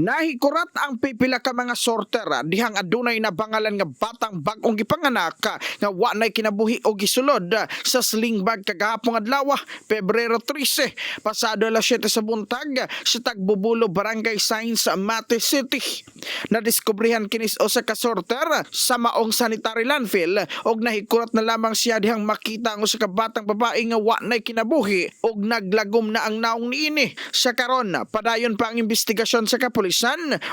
Nahikurat ang pipila ka mga sorter ah, dihang adunay na bangalan nga batang bag-ong gipanganak ah, nga wa nay kinabuhi o gisulod ah, sa slingbag kagahapon adlaw Pebrero 13 pasado alas 7 sa buntag sa Tagbubulo Barangay Science Mate City. Nadiskubrihan kinis o sa kasorter ah, sa maong sanitary landfill og nahikurat na lamang siya dihang makita ang usa ka batang babae nga wa nay kinabuhi og naglagom na ang naong niini. Sa karon padayon pa ang investigasyon sa kapulisan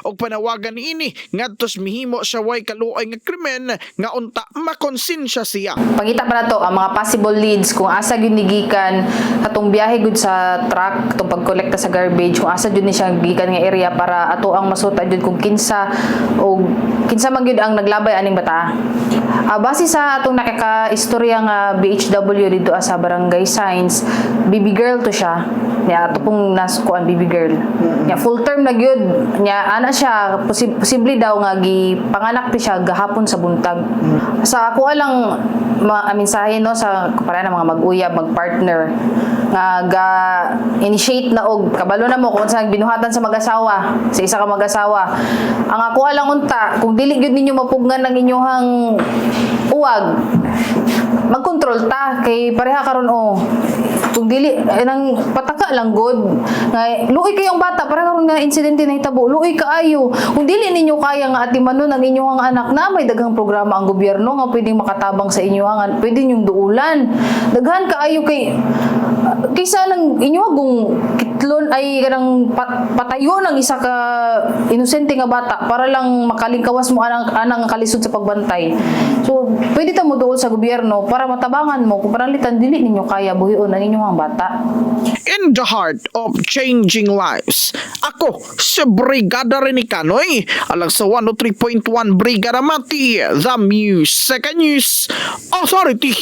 og panawagan niini ngadtos mihimo sa way kaluoy nga krimen nga unta makonsensya siya Pangita pa na to ang mga possible leads kung asa gyud gikan katong biyahe gud sa truck katong pagkolekta sa garbage kung asa gyud ni siya gikan nga area para ato ang masuta gyud kung kinsa o kinsa man gyud ang naglabay aning bata. Ah, base sa atong nakaka-istorya nga BHW dito ah, sa Barangay Science, baby girl to siya. Nya ato pong nasukuan baby girl. Nya full term na gyud. Nya ana siya posi- posible daw nga gi panganak ti siya gahapon sa buntag. Sa ako alang mga mensahe no sa para na mga mag-uyab, mag-partner nga ga initiate na og kabalo na mo kung sa binuhatan sa mag-asawa, sa isa ka mag-asawa. Ang ako alang unta, kung dili gyud ninyo mapugnan ang inyong uwag, mag-control ta kay pareha karon o kung dili eh, nang pataka lang good nga luoy kayong bata para karon nga insidente na hitabo luoy kaayo kung dili ninyo kaya nga atimanon ang inyong anak na may daghang programa ang gobyerno nga pwedeng makatabang sa inyo nga pwede nyong duulan. Daghan kaayo kay kaysa nang inyo kung kitlon ay kanang pat, patayon ang isa ka inosente nga bata para lang makalingkawas mo anang anang kalisod sa pagbantay so pwede ta mo duol sa gobyerno para matabangan mo kung panalitan dili ninyo kaya buhion ang inyong bata in the heart of changing lives. Ako, si Brigada Renicanoy, alang sa 103.1 Brigada Mati, The Music News Authority.